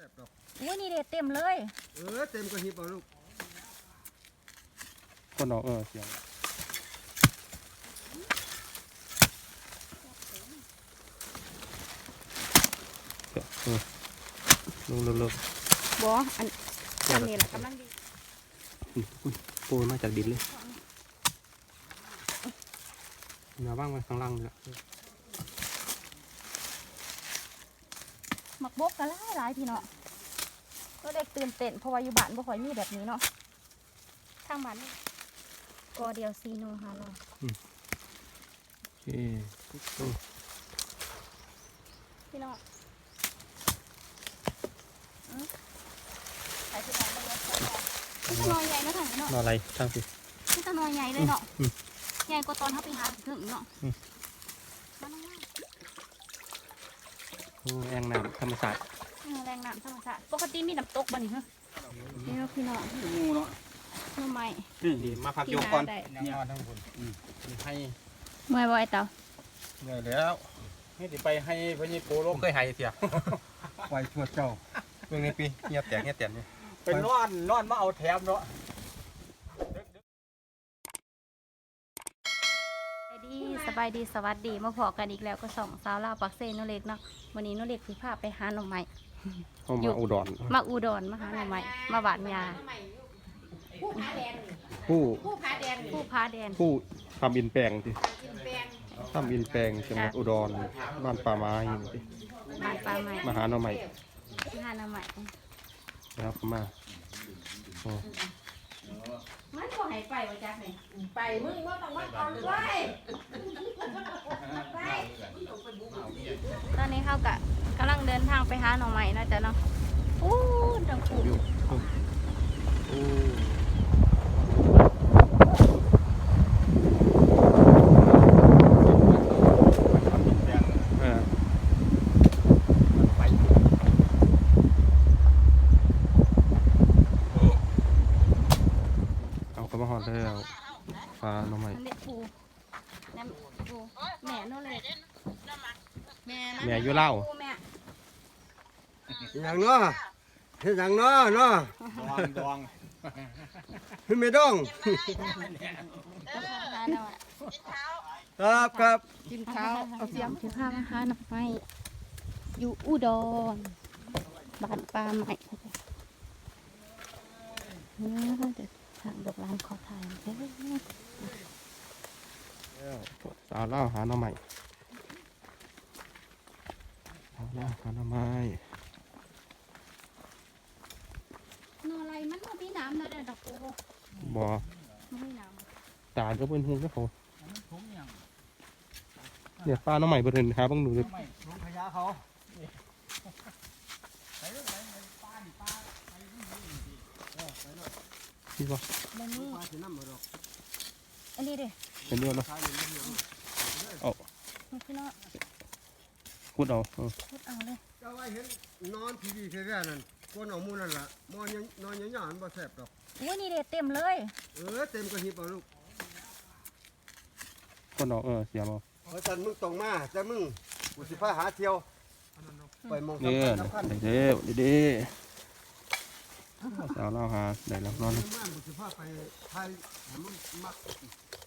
ซ่บดอกอุ้ยนี่เด็ดเต็มเลย เออเต็มกระหิบเอาลูกคนออกเออเสียงเดี๋ยวเออลงเลิกบออันอันนี้แหละกำลังดีๆอุ้ยอุ้ยโปรยมาจากดินเลยอย่าว่างไว้ข้างล่างนี่แหละ หมักบกก็หลายหลายพี่เนาะก็เด็กตื่นเต้นเพราะว่าอยู่บ้านบ่ค่อยมีแบบนี้เนาะทางบ้านนี่กอเดียวซีโนฮาโลโอเคโอ้พี่เนาะอืมไปที่บ้านเลยนี่ตะนอยใหญ่เนาะถังเนาะนอนอะไรตั้งสินี่ตะนอยใหญ่เลยเนาะอืมใหญ่กว่าตอนเขาไปหาถึงเนาะ อืม มานั่ง โอ้ แองน้ำธรรมศาสตร์ๆแรงน้ำธรรมชาติปกติมีน้ำตกบ่นี่ฮะนี่เนาะพี่เนาะงูเนาะหน่อไม้นี่มาพักที่โยกก่อนหาได้เนี่ยทั้งคนให้เมื่อยบ่ไอ้เต่าเหนื่อยแล้วนี่สิไปให้พญโปโลเคยให้เสียไว้ชั่วเจ้าเรื่องนี้ปีเงียบแตกเงียบแตกนี่เป็นนอนนอนมาเอาแถมเนาะ สบายดีส บายดีสวัสดีมาพอกันอีกแล้วก็สองสาวลาวปักเซนโนเล็กเนาะวันนี้โนเล็กสิพาไปหาหน่อไม้เข้าอยู่มาอุดรมาอุดรมาหาหน่อไม้มาหวานยาผู้ผู้พาแดนผู้ทำอินแปลงสิทำอินแปลงจังหวัดอุดรบ้านป่าไม้สิบ้านปลาไม้มาหาหน่อใหม่หาหน่อไม้นะครับมาโอ้มันก็ให้ไปว่าจักนี่ไปมึงว่าต้องมาก่อนด้วย ตอนนี้เขากะกำลังเดินทางไปหาหน่อไม้เนาะจ๊ะเนาะอู้ดังปูอยู่โอ้โอ้เออเอากระมาหอดแล้วปลาหน่อใหม่ นั่นเด็กปู นั่นปูแม่โนเล็กแม่นะแม่อยู่เล่าวปูแม่อย่างเนาะเฮ็ดอย่างเนาะเนาะดองดองพี่ไม่ต้องจะพาหาหน่อไม้ครับครับกินข้าวเอาเสียมถือผ้ามาหาหน่อไม้อยู่อุดรบ้านปลาใหม่เออเดี๋ยวทางดอกลานขอถ่ายเด้อ สาวเล่าวหาหน่อใหม่สาวเล่าวหาหน่อไม้นออะไรมันบ่มีน้ำนะเด้อดอกปูบ่ไม่มีน้ตาก็เป็นหูก็เขาเนี่ยปลาหน่อใหม่บริเวณหาบ้างดูเลยไม่ลุงพญาเขาคิดว่าำมันนี่ปลาสิน้ำมาดอกอันนี้เด้ เป็นเรื่องเนาะท้ายนี่มันมันคือเนาะพูดเอาเออพูดเอาเลยเจ้าไว้เห็นนอนทีวีแท้ๆนั่นคนเอาหมูนั่นล่ะมอนยังนอนยังหยานบ่แซ่บดอกอุ้ยนี่เด็ดเต็มเลย เออเต็มกระหิบเอาลูกคนเอาเออเสียมาเพราะฉะนั้นมึงต้องมาแต่มึงกูสิพาหาเที่ยวไปหมองเนี่สำคัยญสำคัญเด้อเด้อ สาวเล่าวหาได้แล้วนอนมึงมากูสิพาไปไทยให้มึงมัก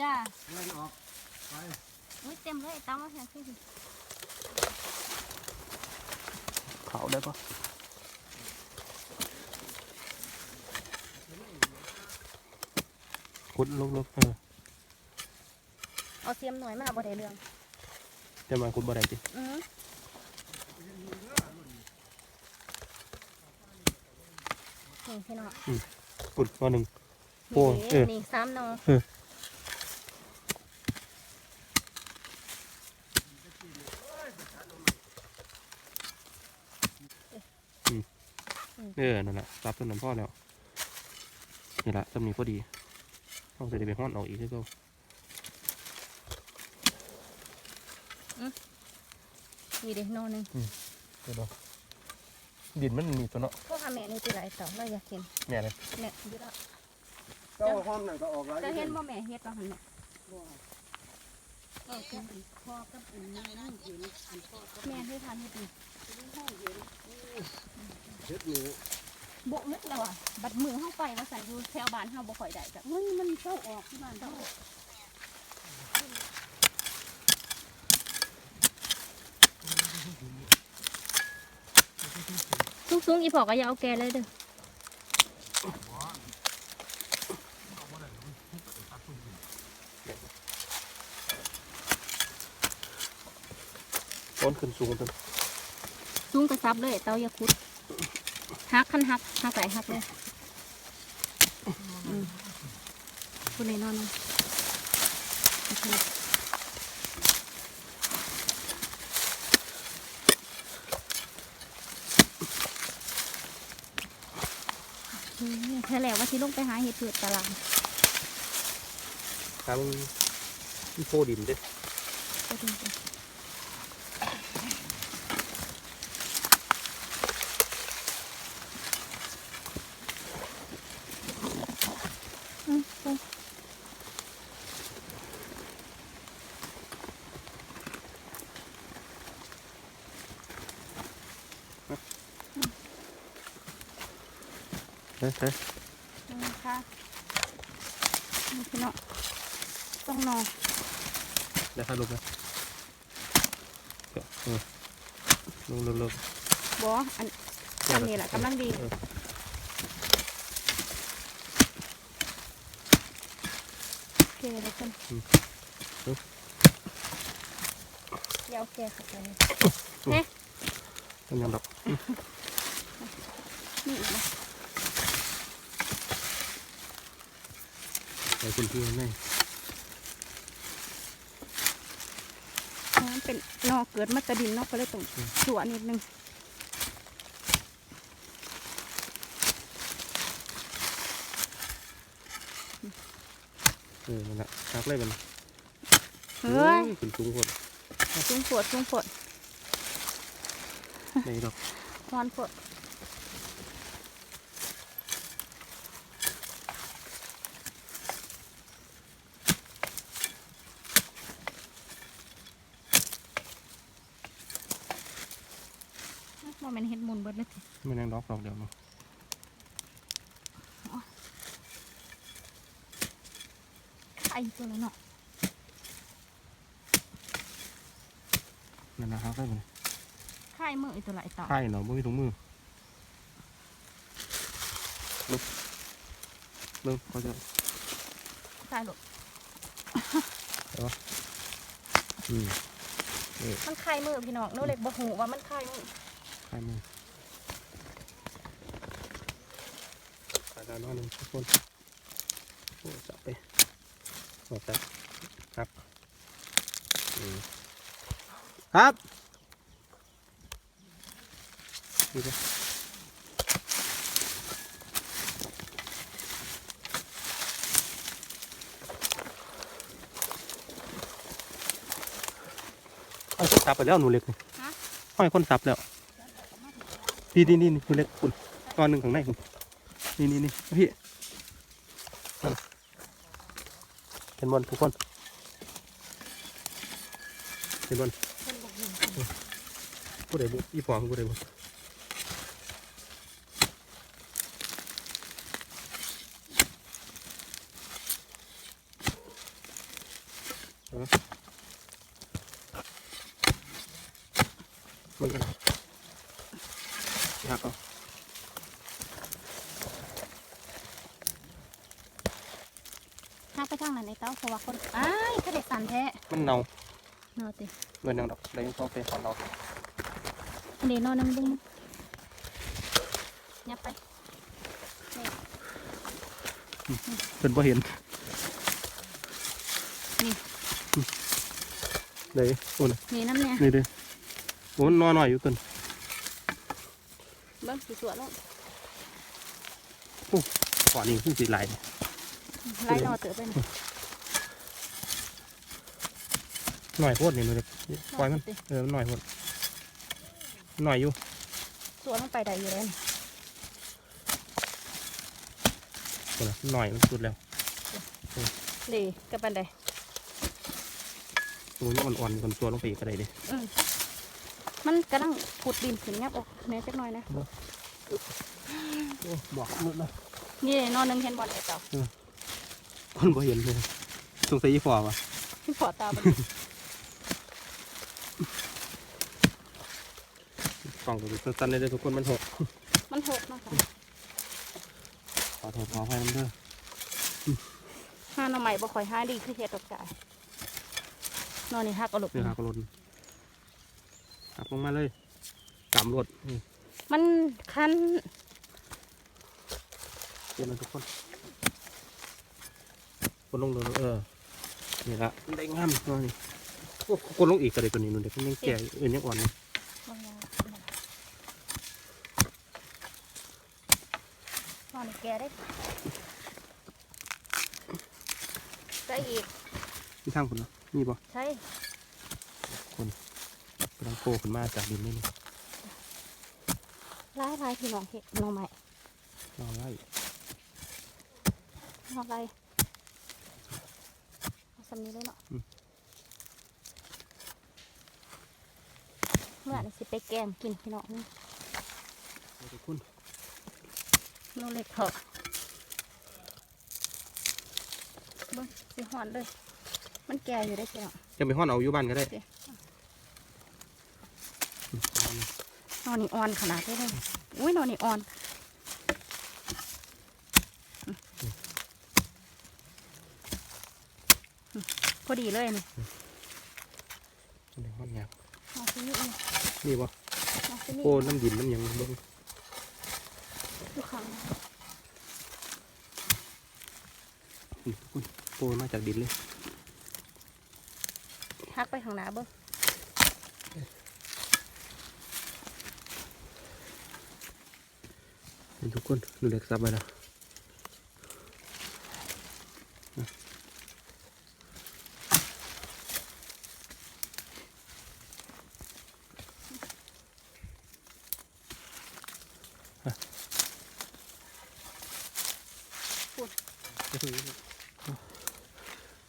จ้าเล่นออกไปอุ้ยเต็มเลยตามมาแค่ที่เขาได้ปะคุดลุกๆเออเอาเสียมหน่อยมาบ่ได้เรื่องจะมาคุดบ่ได้จิอือ นี่พี่น้องคุดตัวหนึ่งโอ้นี่เออนี่สามหนอเออเออนั่นแหละรับต้นน้ำพ่อแล้วนี่ละจำนี้พอดีต้องจะได้ไปห้อนออกอีกคือเก็นี่เด้หนอหนึงดินมันมีตัวเนาะพวกหา แม่นี่ติหลายต่อเราอยากเห็นแม่เลยแม่อยู่แล้วเจ้าห้อมนั่นก็ออกหลายจะอยู่เห็นเด้บ่แม่เฮ็ดบ่หั่นแม่เออคือพ่อกับอุ่นนั่งเห็นอันพ่อกับแม่ที่ทานเฮ็ดนี่ห้องเห็นเฮ็ดหนูบกนึกแล้วอะบัดมือเข้าไปว่าสันอยู่แถวบ้านเฮาบ่ค่อยได้จ้ะเฮ้ยมันเจ้าออกที่บ้านเจ้า ออกสูงๆอีพอก็อย่าเอาแกเลยเด้อต้นขึ้นสูงต้นสูงกระซับเลยเตาอย่าคุดหักคันหักหักไหลหักเลยอืมคุณในนอนลงโอเคอืมแค่แล้วว่า ที่ลงไปหาเห็ดเผือกตารางครับมันโพดินเด้ก็ดีจ้ะอืมไปเฮ้ยเฮ้ยอืมค่ะนี่ พี่เนาะต้องนอนเดี๋ยวถ่ายรูปนะเดี๋ยวเออลงเร็วบออันๆอันนี้แหละกำลังดีเออโอเคเลยคุณเดี๋ยวโอเคค่ะตัวนี้มันยังดอกนี่อีกนะ ในพื้นที่นี่มันเป็นนอกเกิดมาแตะดินเนอกก็เลยต้องสัวนิดนึงเออนั่นแหละครับเลยมันเฮ้ยขึ้นสูงคนสูงปวดสูงปวดในดอกนอนปวด มันเห็ดหมุนเบิดเลยสิไม่นั่งดอกดอกเดียวเนาะไอ้ตัวนั้นเนาะนั่นนะครับเลยมันค่ายมือไอ้ตัวไหลต่อไข่เนาะไม่มีถุงมือลุกเริ่มเขาจะค่ายหลบอืมมันค่ายมือพี่น้องโน้เล็กบ่หูว่ามันค่ายมือ ไข่มือไปแล้วนอนหนึ่งทุกคนโอ้จับไปหมดแล้วครับอืมครับดูดิห้อยคนสับไปแล้วหนูเล็กนี่ห้อยคนสับแล้ว นี่นี่นี่หนูเล็กคุณตอนหนึ่งข้างในคุณนี่นี่นี่พี่เห็นบอลทุกคนเห็นบอลผู้ใดบุอีฟองผู้ใดบุมันกัน อยากเอาหักไปทางไหนในเต้าเพราะว่าคนอ้ายถ้าเด็กสันแท้มันเน่าเนาะติเงินยังดอกเลยต้องเป็นของเราอันนี้นอนนึงดึงยับไปเป็นพอเห็นนี่เลยโอ้ยนี่น้ำเนี่ยนี่เด้อโอ้มันนอนหน่อยอยู่ตัว เบิ้งสีสวยแล้วก่อนนี้ขึ้นสีไหลายไล่นอเต๋อไปนะหน่อยโพดนี่มันเลยปล่อยมันติเออมันหน่อยโพดหน่อยอยู่สวยมันไปได้อยู่แล้วนี่ตัวน่ะหน่อยมันสุดแล้วดีกับปันไดตัวนี้อ่อนๆคนตัวลงไปอีกก็ได้เดิอื มมันกำลังขุดดินขึ้นงับออกแหน่จักหน่อยนะโอ้หมอกหลุดแล้วนี่นอนหนึงเห็นบอลเจ้าคนบ่เห็นเลยสงสัยยี่ฟอวะพี่ขอตาบันกล่องตัวสั้นๆเลยเด้อทุกคนมันหก มันหกมากค่ะขอโทษขออภัยมันเด้อห้าหน่อใหม่บ่ค่อยห้าดีคือเฮ็ดดอกจ่ายนอนนี่ฮักกระลุกเดี๋ยวหากระลน หักลงมาเลยกำรวดนี่มันคันเดี๋ยวนะทุกคนคนลงเลยเออนี่ละมันได้งามตัวนี้โอ้คนลงอีกกระเด็กตัวนี้นู่นเด็กมันยังแก่เอื่นยังอ่อนอยู่นอนนี่แกได้ใช่อีกที่ทางคนเนาะมีบ่ใช่ กำลังโผล่ขึ้นมาจากดินนี่นี่ร้ายร้ายพี่น้องเฮ็ดหน่อใหม่รอไว้หน่อไรเอาสำนี้เลยเนาะเมื่อนี่สิไปแกงกินพี่น้องนี่ทุกคนโนเล็กเถอะเบิ้งสิหอนเลย มันแก่อยู่ได้อพี่น้อง จะไปห้อนเอาอยู่บ้านก็ได้ โอเค น อนนี่อ่อนขนาดนี้เลยอุ้ยนอนนี่อ่อนพอดีเลยนี่เดี๋ยวห้อนยากเอาสินี่นี่บ่โอ้น้ำดินน้ำยังบิ่งทุกครั้งนี่ทุกคนโผล่มาจากดินเลยทักไปข้างหน้าเบิ้ง ทุกคนดูเล็กซับไปแล้ว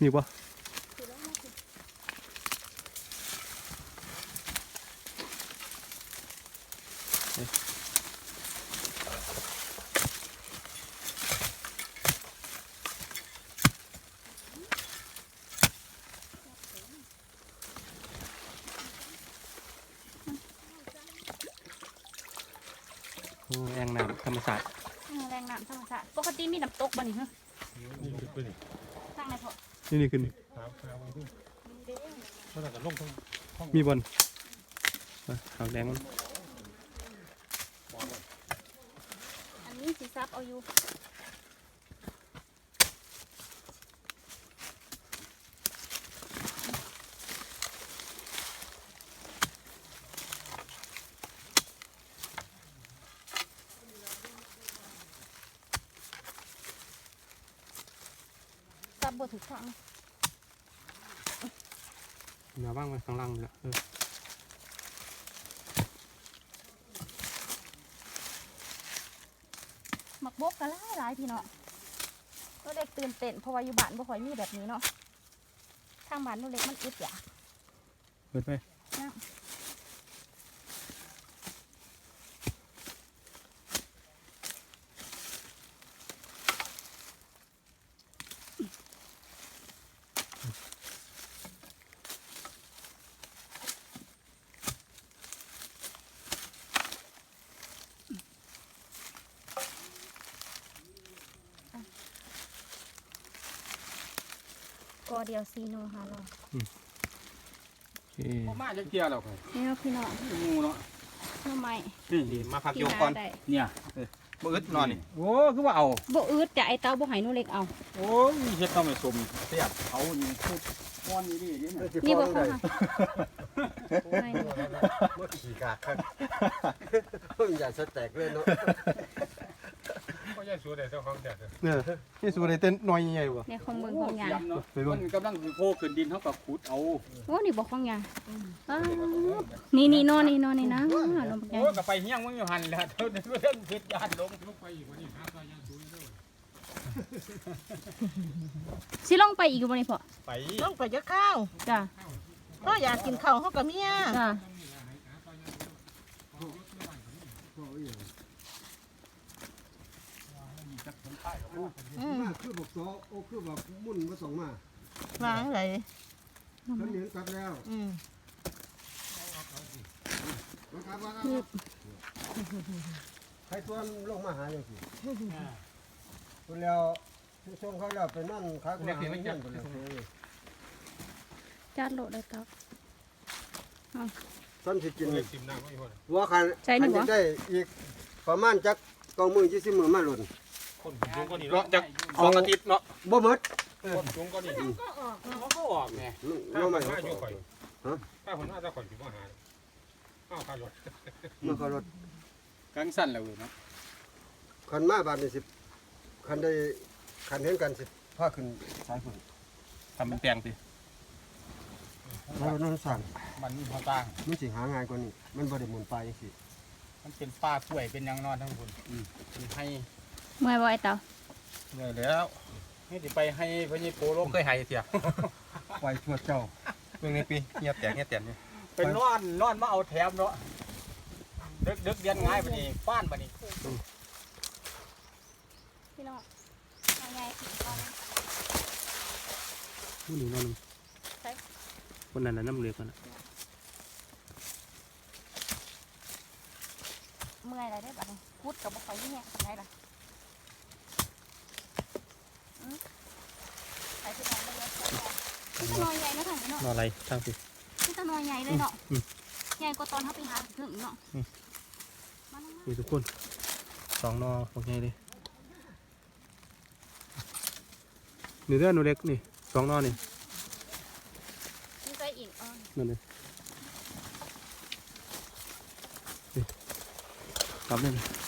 มีบ่โแองน้ำธรรมศาสตร์อืมแรงน้ำธรรมชาติปกติมีน้ำตกบ่นี่ฮะสร้างในพอนี่นี่ขึ้นเพราะแต่ก็ลงทั้งมีบอลอะขาวแดงมันอันนี้สีซับเอาอยู่ บบถึงข้างเดี๋ยวว่างไว้ข้างล่างนี่แหละเออหมักบกกันหลายหลายพี่เนาะก็เด็กตื่นเต้นเพราะว่าอยู่บ้านบ่ค่อยมีแบบนี้เนาะทางบ้านหนูเล็กมันอึดอยากเปิดไปก อเดียวซีโนฮาโลโอเคพ่อมาจะเกียร์แล้วครับนี่เนาะพี่น้องงูเนาะหน่อไม้นี่ดีมาพักที่โยกหาก่อนได้เนี่ยมืดนอนนี่โอ้คือว่าเอาบ่อึดจะไอเต้าบ่ให้หนูเล็กเอา โอ้ยเฮ็ดต้องไปสมเสียบเขานี่พูดก้อนนี้ดิเนี่ยนี่บ่เข้าค่ะไม่นี่เมื่อขี่กากครับอย่าสแต็กเลยเนาะ ก็ยังสู้ได้เจ้าของแต่เนี่ยนี่สุดเลยเต้นน้อยใหญ่กว่าเนี่ยของเบิ่งของยางเนาะมันกำลังโผล่ขึ้นดินเขากับขุดเอาโอ้นี่บ่ของยางอ้าวนี่นี่นอนนี่นอนนี่นะลงบักใหญ่โอ้กับไปเฮี้ยงมึงอยู่หันแหล้วเท่าเรื่องเพชรยานลงลงไปอีกวันนี้หาตัวยังสู้ด้วยสิลงไปอีกบ่นี่พ่อไปต้องไปจะข้าวจ้ะก็อยากกินข้าวเขากับเมียจ้ะ มาคือบอกซอโอ้คือบอกมุ่นมาส่งมาวางเลยเขาเหนียนกลับแล้วอืมมาครับมาครับใครตัวลงมาหาอย่างสิคนแล้วผู้ชมเขาแล้วไปนั่งค้าขายให้เงี้ยนไปเลยจานโหลดได้ครับต้นสิกินเล็กสิมน้ำไม่พอว่าคันใช่นี่คัวะจะได้อีกประมาณจักเก้ามือยี่สิบมือมาหล่น คนสูงก็นี่เนาะเนาะจากสองอาทิตย์เนาะบ่หมดคนสูงก็นี่ก็ออกเขาก็ออกไงน้องใหม่ถ้าเขาอยู่ก็ข่อยถ้าคนน่าจะข่อยอยู่บ่หาอ้าวขารถมาเขารถกังสั้นแล้วเนาะคันมาบาดนี่สิคันได้คันเห็นกันสิพาขึ้นสายฝนทำเป็นแปลงสิแล้วนั่นสั่งมันมีพอตั้งมันสิหาง่ายกว่านี้ มันบ่ได้หมุนไปจังซี่มันเป็นป้ากล้วยเป็นยังนอนทั้งคนให้ เมื่อยบ่ไอ้เต่าเหนื่อยแล้วให้ติไปให้พญโปโลเคยให้เสียไปชั่วเจ้าเรื่องนี้ปีเงียบแตกเงียบแตกนี่เป็นนอนนอนมาเอาแถมเนาะดึกดึกเดียนง่ายบัดนี้ฟ้านบัดนี้พี่น้องเอาไงเอาไง ผู้หนึ่งนอนหนึ่งใช่ คนนั้นน่ะน้ำเหลือกกันนะเมื่อยอะไรได้บัดนี้พูดกับบ่ค่อยแห้งปานใดล่ะอืมไปที่ไหนบ่ได้นี่ตะ นอยใหญ่เนาะทางนี้เนาะนอนอะไรทางสินี่ตะนอยใหญ่เลยเนาะอืมใหญ่กว่าตอนเฮาไปหาถึงเนาะอืมมาลงมามีทุกคนสองนอโอเคเลยหนูเด้อหนูเล็กนี่สองนอนี่นี่ใส่อีกเออนั่นเลยนี่กลับเลยนะแล้วยกไปข้างหน้าอืมนั่นแหละโอ้สั่นโพดทำไปสิใส่อีกหนึ่งค่ะกระเป๋าใส่เองนะนอนหนึ่งอยู่ข้างล่างพี่น้องไล่เลย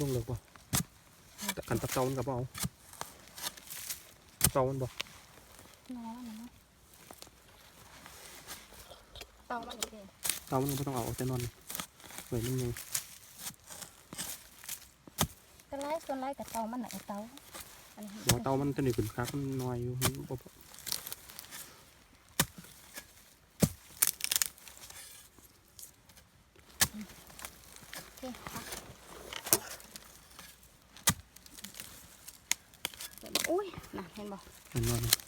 ลงเลยป่ะแต่กันตะเตามันกับเอาเตามันบอก น้องนะเนาะเตามันอีกเอง เตามันไม่ต้องเอาแต่นอนเหมือนมันยังจะไล่ส่วนไล่กับเตามันไหนเตาอันนี้หัวเตามันจะหนีขึ้นคักมันน้อยอยู่มันบ่พอโอเคค่ะเดี๋ยวบอกอุ้ยน่ะเห็นบอกมันนอ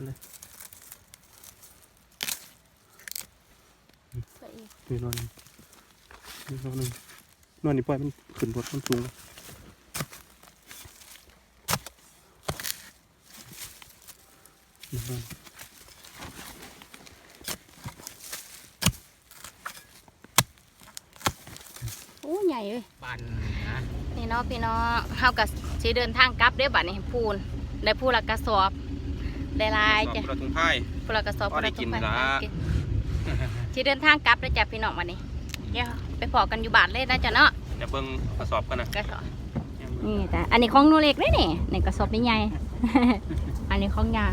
เอาเลยใส่อีกนี่นอนนี่นอนหนึ่งนอนนี่ปล่อยมันขึ้นรถมันสูงนี่นอนอู้ใหญ่เลยบ้านนี่เนาะพี่น้องเฮากับสิเดินทางกลับเด้อบัดนี้พูนได้ผู้ละกระสอบได้ หลายจ้ะกระทุงไพ่ผู้ละกระสอบพอได้กินผู้ละละกินสิเดินทางกลับแล้วจ้ะพี่น้องบัดนี้เดี๋ยวไปพอกันอยู่บ้านเลยนะจ้ะเนาะเดี๋ยวเบิ่งกระสอบกันนะกระสอบนี่จ้ะอันนี้ของหนูเล็กเด้อนี่นี่กระสอบใหญ่ๆอันนี้ของยา